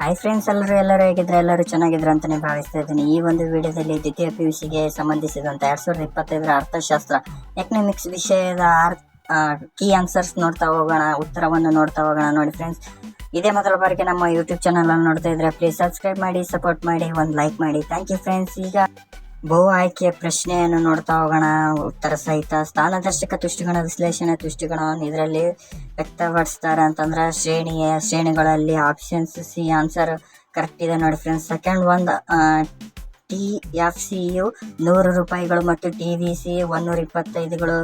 Hi friends ಎಲ್ಲರೂ ಎಲ್ಲರೂ ಹೇಗಿದ್ರೆ ಎಲ್ಲರೂ ಚೆನ್ನಾಗಿದ್ರು ಅಂತಾನೆ ಭಾವಿಸ್ತಾ ಇದ್ದೀನಿ. ಈ ಒಂದು ವಿಡಿಯೋದಲ್ಲಿ ದ್ವಿತೀಯ ಪಿ ಯು ಸಿಗೆ ಸಂಬಂಧಿಸಿದಂತೆ ಎರಡು ಸಾವಿರದ ಇಪ್ಪತ್ತೈದರ ಅರ್ಥಶಾಸ್ತ್ರ ಎಕನಾಮಿಕ್ಸ್ ವಿಷಯದ ಕೀ ಆನ್ಸರ್ಸ್ ನೋಡ್ತಾ ಹೋಗೋಣ, ಉತ್ತರವನ್ನು ನೋಡ್ತಾ ಹೋಗೋಣ ನೋಡಿ ಫ್ರೆಂಡ್ಸ್ ಇದೇ ಮೊದಲ ಬಾರಿಗೆ ನಮ್ಮ ಯೂಟ್ಯೂಬ್ ಚಾನಲ್ ಅನ್ನು ನೋಡ್ತಾ ಇದ್ರೆ ಪ್ಲೀಸ್ ಸಬ್ಸ್ಕ್ರೈಬ್ ಮಾಡಿ ಸಪೋರ್ಟ್ ಮಾಡಿ, ಒಂದು ಲೈಕ್ ಮಾಡಿ. ಥ್ಯಾಂಕ್ ಯು ಫ್ರೆಂಡ್ಸ್ ಈಗ ಬಹು ಆಯ್ಕೆಯ ಪ್ರಶ್ನೆಯನ್ನು ನೋಡ್ತಾ ಹೋಗೋಣ. ಉತ್ತರ ಸಹಿತ ಸ್ಥಾನದರ್ಶಕ ತುಷ್ಟಿಗಣ, ವಿಶ್ಲೇಷಣೆ ತುಷ್ಟಿಗಣವನ್ನು ಇದರಲ್ಲಿ ವ್ಯಕ್ತಪಡಿಸ್ತಾರೆ ಅಂತಂದ್ರೆ ಶ್ರೇಣಿಯ ಶ್ರೇಣಿಗಳಲ್ಲಿ ಆಪ್ಷನ್ಸ್ ಸಿ ಆನ್ಸರ್ ಕರೆಕ್ಟ್ ಇದೆ ನೋಡಿ ಫ್ರೆಂಡ್ಸ್ ಸೆಕೆಂಡ್ ಒಂದು ಟಿ ಎಫ್ ಸಿಯು ನೂರು ರೂಪಾಯಿಗಳು ಮತ್ತು ಟಿ ವಿ ಸಿ ಒನ್ನೂರ ಇಪ್ಪತ್ತೈದುಗಳು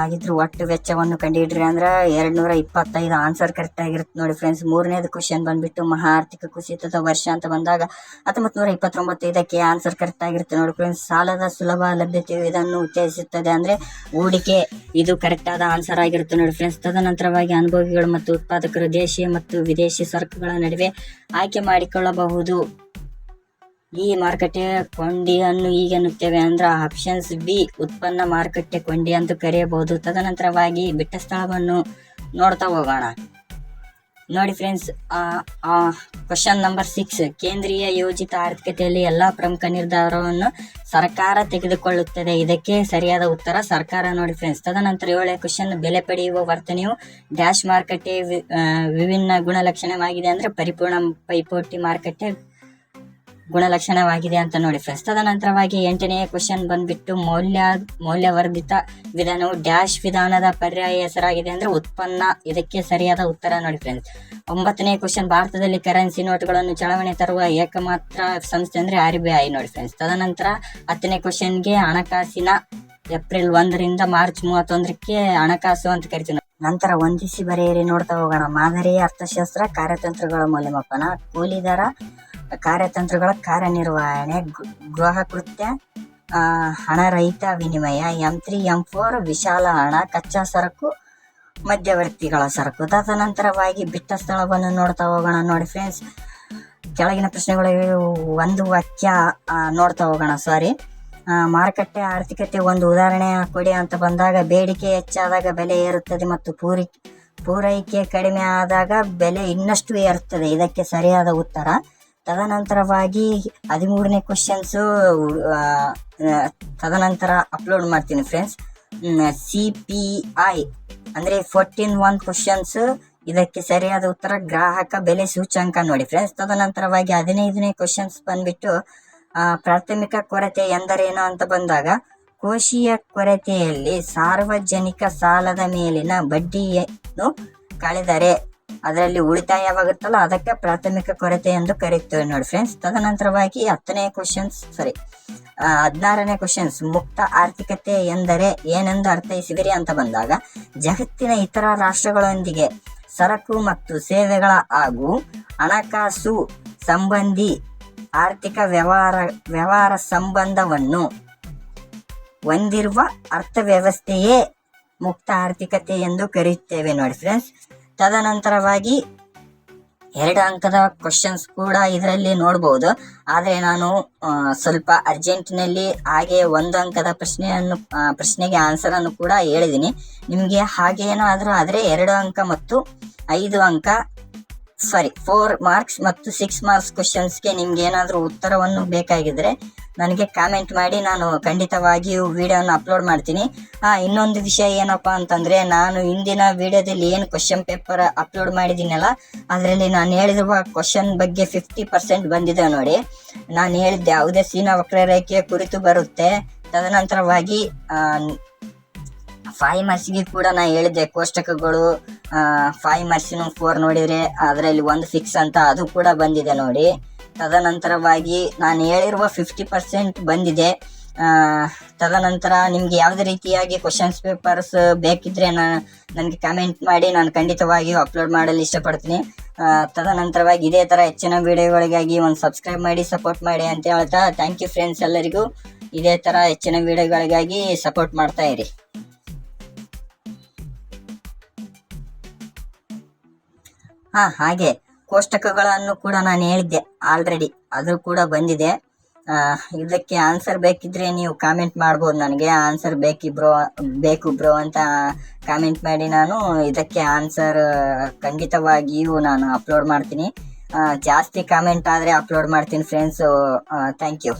ಆಗಿದ್ರು. ಒಟ್ಟು ವೆಚ್ಚವನ್ನು ಕಂಡುಹಿಡ್ರಿ ಅಂದ್ರೆ ಎರಡು ನೂರ ಇಪ್ಪತ್ತೈದು ಆನ್ಸರ್ ಕರೆಕ್ಟ್ ಆಗಿರುತ್ತೆ ನೋಡಿ ಫ್ರೆಂಡ್ಸ್ ಮೂರನೇದು ಕ್ವಶನ್ ಬಂದ್ಬಿಟ್ಟು ಮಹಾ ಆರ್ಥಿಕ ಕುಸಿತದ ವರ್ಷ ಅಂತ ಬಂದಾಗ ಹತ್ತೊಂಬತ್ತು ನೂರ ಇಪ್ಪತ್ತೊಂಬತ್ತು ಇದಕ್ಕೆ ಆನ್ಸರ್ ಕರೆಕ್ಟ್ ಆಗಿರುತ್ತೆ ನೋಡಿ ಫ್ರೆಂಡ್ಸ್ ಸಾಲದ ಸುಲಭ ಲಭ್ಯತೆಯು ಇದನ್ನು ಉತ್ತೇಜಿಸುತ್ತದೆ ಅಂದ್ರೆ ಹೂಡಿಕೆ. ಇದು ಕರೆಕ್ಟ್ ಆದ ಆನ್ಸರ್ ಆಗಿರುತ್ತೆ ನೋಡಿ ಫ್ರೆಂಡ್ಸ್ ತದನಂತರವಾಗಿ ಅನುಭವಿಗಳು ಮತ್ತು ಉತ್ಪಾದಕರು ದೇಶೀಯ ಮತ್ತು ವಿದೇಶಿ ಸರಕುಗಳ ನಡುವೆ ಆಯ್ಕೆ ಮಾಡಿಕೊಳ್ಳಬಹುದು. ಈ ಮಾರುಕಟ್ಟೆ ಕೊಂಡಿಯನ್ನು ಹೀಗೆ ಅನ್ನುತ್ತೇವೆ ಅಂದ್ರೆ ಆಪ್ಷನ್ಸ್ ಬಿ ಉತ್ಪನ್ನ ಮಾರುಕಟ್ಟೆ ಕೊಂಡಿ ಅಂತ ಕರೆಯಬಹುದು. ತದನಂತರವಾಗಿ ಬಿಟ್ಟ ಸ್ಥಳವನ್ನು ನೋಡ್ತಾ ಹೋಗೋಣ. ನೋಡಿ ಫ್ರೆಂಡ್ಸ್ ಕ್ವಶನ್ ನಂಬರ್ ಸಿಕ್ಸ್ ಕೇಂದ್ರೀಯ ಯೋಜಿತ ಆರ್ಥಿಕತೆಯಲ್ಲಿ ಎಲ್ಲಾ ಪ್ರಮುಖ ನಿರ್ಧಾರವನ್ನು ಸರ್ಕಾರ ತೆಗೆದುಕೊಳ್ಳುತ್ತದೆ. ಇದಕ್ಕೆ ಸರಿಯಾದ ಉತ್ತರ ಸರ್ಕಾರ ನೋಡಿ ಫ್ರೆಂಡ್ಸ್ ತದನಂತರ ಏಳನೇ ಕ್ವಶನ್ ಬೆಲೆ ಪಡೆಯುವ ವರ್ತನೆಯು ಡ್ಯಾಶ್ ಮಾರುಕಟ್ಟೆ ವಿಭಿನ್ನ ಗುಣಲಕ್ಷಣವಾಗಿದೆ ಅಂದ್ರೆ ಪರಿಪೂರ್ಣ ಪೈಪೋಟಿ ಮಾರುಕಟ್ಟೆ ಗುಣಲಕ್ಷಣವಾಗಿದೆ ಅಂತ ನೋಡಿ ಫ್ರೆಂಡ್ಸ್ ತದನಂತರವಾಗಿ ಎಂಟನೆಯ ಕ್ವಶನ್ ಬಂದ್ಬಿಟ್ಟು ಮೌಲ್ಯ, ಮೌಲ್ಯವರ್ಧಿತ ವಿಧಾನವು ಡ್ಯಾಶ್ ವಿಧಾನದ ಪರ್ಯಾಯ ಹೆಸರಾಗಿದೆ ಅಂದ್ರೆ ಉತ್ಪನ್ನ. ಇದಕ್ಕೆ ಸರಿಯಾದ ಉತ್ತರ ನೋಡಿ ಫ್ರೆಂಡ್ಸ್ ಒಂಬತ್ತನೇ ಕ್ವಶನ್ ಭಾರತದಲ್ಲಿ ಕರೆನ್ಸಿ ನೋಟುಗಳನ್ನು ಚಲಾವಣೆ ತರುವ ಏಕಮಾತ್ರ ಸಂಸ್ಥೆ ಅಂದ್ರೆ ಆರ್ ಬಿ ಐ ನೋಡಿ ಫ್ರೆಂಡ್ಸ್ ತದನಂತರ ಹತ್ತನೇ ಕ್ವಶನ್ಗೆ ಹಣಕಾಸಿನ ಏಪ್ರಿಲ್ ಒಂದರಿಂದ ಮಾರ್ಚ್ ಮೂವತ್ತೊಂದಕ್ಕೆ ಹಣಕಾಸು ಅಂತ ಕರಿತೀವಿ ನಂತರ ಒಂದಿಸಿ ಬರೆಯಿರಿ ನೋಡ್ತಾ ಹೋಗೋಣ. ಮಾದರಿ ಅರ್ಥಶಾಸ್ತ್ರ, ಕಾರ್ಯತಂತ್ರಗಳ ಮೌಲ್ಯಮಾಪನ, ಕೂಲಿ ದರ ಕಾರ್ಯತಂತ್ರಗಳ ಕಾರ್ಯನಿರ್ವಹಣೆ ಗೃಹ ಕೃತ್ಯ ಹಣರಹಿತ ವಿನಿಮಯ ಎಂ ತ್ರೀ ಎಂ ಫೋರ್ ವಿಶಾಲ ಹಣ, ಕಚ್ಚಾ ಸರಕು, ಮಧ್ಯವರ್ತಿಗಳ ಸರಕು. ತದನಂತರವಾಗಿ ಬಿಟ್ಟ ಸ್ಥಳವನ್ನು ನೋಡ್ತಾ ಹೋಗೋಣ. ನೋಡಿ ಫ್ರೆಂಡ್ಸ್ ಕೆಳಗಿನ ಪ್ರಶ್ನೆಗಳು ಒಂದು ವಾಕ್ಯ ನೋಡ್ತಾ ಹೋಗೋಣ. ಸಾರಿ ಮಾರುಕಟ್ಟೆ ಆರ್ಥಿಕತೆ ಒಂದು ಉದಾಹರಣೆ ಕೊಡಿ ಅಂತ ಬಂದಾಗ, ಬೇಡಿಕೆ ಹೆಚ್ಚಾದಾಗ ಬೆಲೆ ಏರುತ್ತದೆ ಮತ್ತು ಪೂರೈಕೆ ಪೂರೈಕೆ ಕಡಿಮೆ ಆದಾಗ ಬೆಲೆ ಇನ್ನಷ್ಟು ಏರುತ್ತದೆ. ಇದಕ್ಕೆ ಸರಿಯಾದ ಉತ್ತರ ತದನಂತರವಾಗಿ ಹದಿಮೂರನೇ ಕ್ವಶನ್ಸು ತದನಂತರ ಅಪ್ಲೋಡ್ ಮಾಡ್ತೀನಿ ಫ್ರೆಂಡ್ಸ್ ಸಿ ಪಿ ಐ ಅಂದರೆ ಫೋರ್ಟೀನ್ ಒನ್ ಕ್ವಶನ್ಸ್ ಇದಕ್ಕೆ ಸರಿಯಾದ ಉತ್ತರ ಗ್ರಾಹಕ ಬೆಲೆ ಸೂಚ್ಯಂಕ ನೋಡಿ ಫ್ರೆಂಡ್ಸ್ ತದನಂತರವಾಗಿ ಹದಿನೈದನೇ ಕ್ವಶನ್ಸ್ ಬಂದ್ಬಿಟ್ಟು ಪ್ರಾಥಮಿಕ ಕೊರತೆ ಎಂದರೇನು ಅಂತ ಬಂದಾಗ, ಕೋಶೀಯ ಕೊರತೆಯಲ್ಲಿ ಸಾರ್ವಜನಿಕ ಸಾಲದ ಮೇಲಿನ ಬಡ್ಡಿಯನ್ನು ಕಳೆದರೆ ಅದರಲ್ಲಿ ಉಳಿತಾಯವಾಗುತ್ತಲ್ಲ ಅದಕ್ಕೆ ಪ್ರಾಥಮಿಕ ಕೊರತೆ ಎಂದು ಕರೆಯುತ್ತೇವೆ ನೋಡಿ ಫ್ರೆಂಡ್ಸ್ ತದನಂತರವಾಗಿ ಹತ್ತನೇ ಕ್ವಶನ್ಸ್ ಸಾರಿ ಹದಿನಾರನೇ ಕ್ವಶನ್ಸ್ ಮುಕ್ತ ಆರ್ಥಿಕತೆ ಎಂದರೆ ಏನೆಂದು ಅರ್ಥೈಸಿದಿರಿ ಅಂತ ಬಂದಾಗ, ಜಗತ್ತಿನ ಇತರ ರಾಷ್ಟ್ರಗಳೊಂದಿಗೆ ಸರಕು ಮತ್ತು ಸೇವೆಗಳ ಹಾಗೂ ಹಣಕಾಸು ಸಂಬಂಧಿ ಆರ್ಥಿಕ ವ್ಯವಹಾರ ವ್ಯವಹಾರ ಸಂಬಂಧವನ್ನು ಹೊಂದಿರುವ ಅರ್ಥವ್ಯವಸ್ಥೆಯೇ ಮುಕ್ತ ಆರ್ಥಿಕತೆ ಎಂದು ಕರೆಯುತ್ತೇವೆ ನೋಡಿ ಫ್ರೆಂಡ್ಸ್ ತದನಂತರವಾಗಿ ಎರಡು ಅಂಕದ ಕ್ವಶನ್ಸ್ ಕೂಡ ಇದರಲ್ಲಿ ನೋಡ್ಬೋದು. ಆದರೆ ನಾನು ಸ್ವಲ್ಪ ಅರ್ಜೆಂಟಿನಲ್ಲಿ ಹಾಗೆ ಒಂದು ಅಂಕದ ಪ್ರಶ್ನೆಯನ್ನು ಪ್ರಶ್ನೆಗೆ ಆನ್ಸರ್ ಅನ್ನು ಕೂಡ ಹೇಳಿದ್ದೀನಿ. ನಿಮಗೆ ಹಾಗೇನಾದರೂ ಆದರೆ ಎರಡು ಅಂಕ ಮತ್ತು ಐದು ಅಂಕ ಸಾರಿ ಫೋರ್ ಮಾರ್ಕ್ಸ್ ಮತ್ತು ಸಿಕ್ಸ್ ಮಾರ್ಕ್ಸ್ ಕ್ವಶನ್ಸ್ಗೆ ನಿಮ್ಗೆ ಏನಾದರೂ ಉತ್ತರವನ್ನು ಬೇಕಾಗಿದ್ರೆ ನನಗೆ ಕಾಮೆಂಟ್ ಮಾಡಿ, ನಾನು ಖಂಡಿತವಾಗಿಯೂ ವಿಡಿಯೋನ ಅಪ್ಲೋಡ್ ಮಾಡ್ತೀನಿ. ಹಾ ಇನ್ನೊಂದು ವಿಷಯ ಏನಪ್ಪ ಅಂತಂದ್ರೆ, ನಾನು ಇಂದಿನ ವಿಡಿಯೋದಲ್ಲಿ ಏನು ಕ್ವಶನ್ ಪೇಪರ್ ಅಪ್ಲೋಡ್ ಮಾಡಿದ್ದೀನಲ್ಲ, ಅದರಲ್ಲಿ ನಾನು ಹೇಳಿರುವ ಕ್ವಶನ್ ಬಗ್ಗೆ ಫಿಫ್ಟಿ ಪರ್ಸೆಂಟ್ ಬಂದಿದೆ ನೋಡಿ. ನಾನು ಹೇಳಿದ್ದೆ ಯಾವುದೇ ಸೀನಾ ವಕ್ರರೇಖೆಯ ಕುರಿತು ಬರುತ್ತೆ. ತದನಂತರವಾಗಿ ಫೈವ್ ಮಾರ್ಕ್ಸ್ಗೆ ಕೂಡ ನಾ ಹೇಳಿದ್ದೆ. ಕೋಷ್ಟಕಗಳು ಫೈವ್ ಮಾರ್ಕ್ಸಿನ ಫೋರ್ ನೋಡಿದ್ರೆ ಅದರಲ್ಲಿ ಒಂದು ಫಿಕ್ಸ್ ಅಂತ ಅದು ಕೂಡ ಬಂದಿದೆ ನೋಡಿ. ತದನಂತರವಾಗಿ ನಾನು ಹೇಳಿರುವ ಫಿಫ್ಟಿ ಪರ್ಸೆಂಟ್ ಬಂದಿದೆ. ತದನಂತರ ನಿಮ್ಗೆ ಯಾವುದೇ ರೀತಿಯಾಗಿ ಕ್ವಶನ್ಸ್ ಪೇಪರ್ಸ್ ಬೇಕಿದ್ರೆ ನಾನು ನನಗೆ ಕಮೆಂಟ್ ಮಾಡಿ ನಾನು ಖಂಡಿತವಾಗಿಯೂ ಅಪ್ಲೋಡ್ ಮಾಡಲು ಇಷ್ಟಪಡ್ತೀನಿ. ತದನಂತರವಾಗಿ ಇದೇ ಥರ ಹೆಚ್ಚಿನ ವಿಡಿಯೋಗಳಿಗಾಗಿ ಒಂದು ಸಬ್ಸ್ಕ್ರೈಬ್ ಮಾಡಿ ಸಪೋರ್ಟ್ ಮಾಡಿ ಅಂತ ಹೇಳ್ತಾ ಥ್ಯಾಂಕ್ ಯು ಫ್ರೆಂಡ್ಸ್ ಎಲ್ಲರಿಗೂ. ಇದೇ ಥರ ಹೆಚ್ಚಿನ ವಿಡಿಯೋಗಳಿಗಾಗಿ ಸಪೋರ್ಟ್ ಮಾಡ್ತಾ ಇರಿ. ಹಾ, ಹಾಗೆ. ಕೋಷ್ಟಕಗಳನ್ನು ಕೂಡ ನಾನು ಹೇಳಿದ್ದೆ ಆಲ್ರೆಡಿ ಅದು ಕೂಡ ಬಂದಿದೆ. ಇದಕ್ಕೆ ಆನ್ಸರ್ ಬೇಕಿದ್ರೆ ನೀವು ಕಾಮೆಂಟ್ ಮಾಡ್ಬೋದು ನನಗೆ. ಆನ್ಸರ್ ಬೇಕಿಬ್ರೋ ಬೇಕು ಬ್ರೋ ಅಂತ ಕಾಮೆಂಟ್ ಮಾಡಿ ನಾನು ಇದಕ್ಕೆ ಆನ್ಸರ್ ಖಂಡಿತವಾಗಿಯೂ ನಾನು ಅಪ್ಲೋಡ್ ಮಾಡ್ತೀನಿ. ಜಾಸ್ತಿ ಕಾಮೆಂಟ್ ಆದರೆ ಅಪ್ಲೋಡ್ ಮಾಡ್ತೀನಿ ಫ್ರೆಂಡ್ಸು ಥ್ಯಾಂಕ್ ಯು